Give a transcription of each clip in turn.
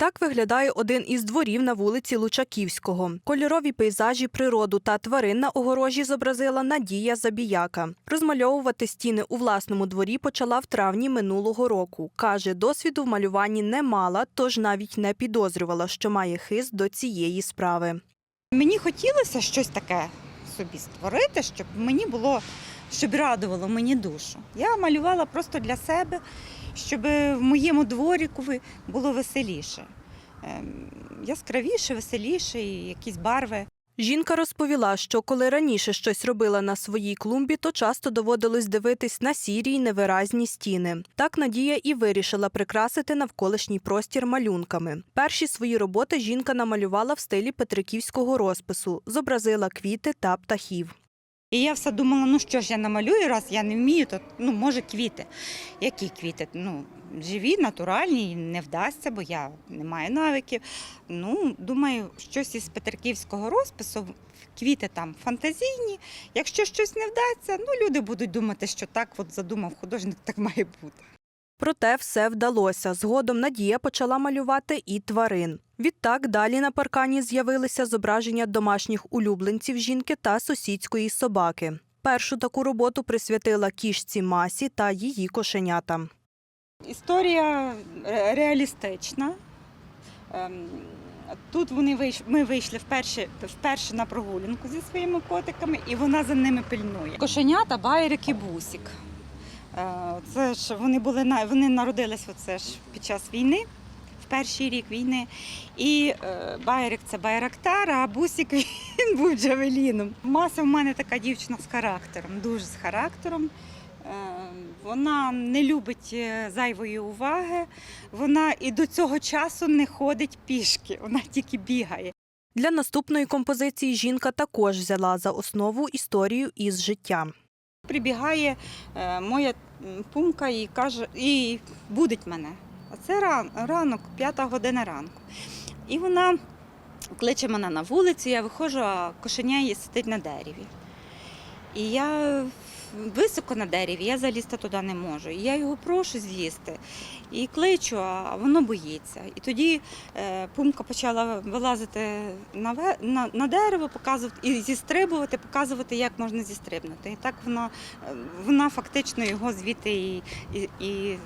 Так виглядає один із дворів на вулиці Лучаківського. Кольорові пейзажі, природу та тварин на огорожі зобразила Надія Забіяка. Розмальовувати стіни у власному дворі почала в травні минулого року. Каже, досвіду в малюванні не мала, тож навіть не підозрювала, що має хист до цієї справи. Мені хотілося щось таке собі створити, щоб мені було, щоб радувало мені душу. Я малювала просто для себе, щоб в моєму дворіку було веселіше. Ем, Яскравіше, веселіше, і якісь барви. Жінка розповіла, що коли раніше щось робила на своїй клумбі, то часто доводилось дивитись на сірі й невиразні стіни. Так Надія і вирішила прикрасити навколишній простір малюнками. Перші свої роботи жінка намалювала в стилі петриківського розпису, зобразила квіти та птахів. І я все думала, ну що ж я намалюю, раз я не вмію, то ну, може квіти. Які квіти? Ну, живі, натуральні, не вдасться, бо я не маю навиків. Ну, думаю, щось із петриківського розпису, квіти там фантазійні. Якщо щось не вдасться, ну люди будуть думати, що так от задумав художник, так має бути. Проте все вдалося. Згодом Надія почала малювати і тварин. Відтак далі на паркані з'явилися зображення домашніх улюбленців жінки та сусідської собаки. Першу таку роботу присвятила кішці Масі та її кошенятам. Історія реалістична. Ем, Тут вони вийш... ми вийшли вперше, вперше на прогулянку зі своїми котиками, і вона за ними пильнує. Кошенята, байрик і бусік. Е, Це ж вони були вони народились оце ж під час війни, в перший рік війни. І е, байрик це байрактар, а бусік він був джавеліном. Маса в мене така дівчина з характером, дуже з характером. Е, Вона не любить зайвої уваги. Вона і до цього часу не ходить пішки, вона тільки бігає. Для наступної композиції жінка також взяла за основу історію із життя. Прибігає е, моя пумка і каже, і будить мене. А це ран, ранок, п'ята година ранку. І вона кличе мене на вулицю, я виходжу, а кошеня її сидить на дереві. І я високо на дереві, я залізти туди не можу. Я його прошу з'їсти. І кличу, а воно боїться. І тоді е, пумка почала вилазити на, на, на дерево, показувати і зістрибувати, показувати, як можна зістрибнути. І так вона, е, вона фактично його звідти і, і, і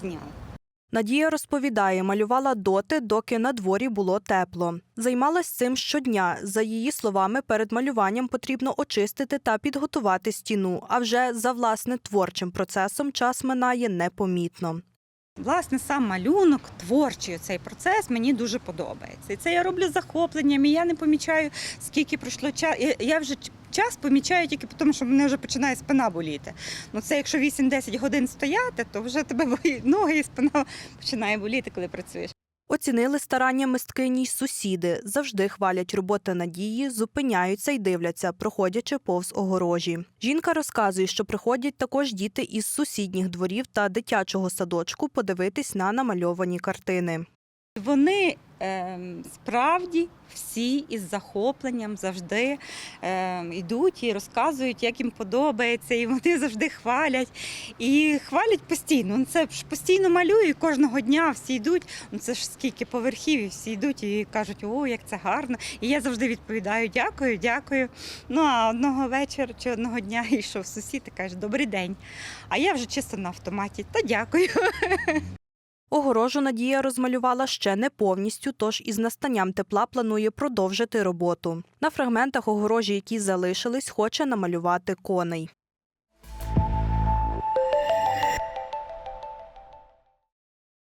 зняла. Надія розповідає, малювала доти, доки на дворі було тепло. Займалась цим щодня. За її словами, перед малюванням потрібно очистити та підготувати стіну. А вже за власне творчим процесом час минає непомітно. Власне, сам малюнок, творчий цей процес мені дуже подобається. І це я роблю захопленням, і я не помічаю, скільки пройшло часу. Я вже час помічаю тільки по тому, що мене вже починає спина боліти. Ну це якщо 8-10 годин стояти, то вже тебе ноги і спина починає боліти, коли працюєш. Оцінили старання мисткині й сусіди. Завжди хвалять роботи Надії, зупиняються й дивляться, проходячи повз огорожі. Жінка розказує, що приходять також діти із сусідніх дворів та дитячого садочку подивитись на намальовані картини. Вони е, справді всі із захопленням завжди йдуть і розказують, як їм подобається, і вони завжди хвалять. І хвалять постійно. Ну, Це ж постійно малюю, кожного дня всі йдуть. Ну це ж скільки поверхів, і всі йдуть і кажуть, о, як це гарно. І я завжди відповідаю дякую, дякую. Ну а одного вечора чи одного дня йшов сусід і каже, добрий день. А я вже чисто на автоматі. Та дякую. Огорожу Надія розмалювала ще не повністю, тож із настанням тепла планує продовжити роботу. На фрагментах огорожі, які залишились, хоче намалювати коней.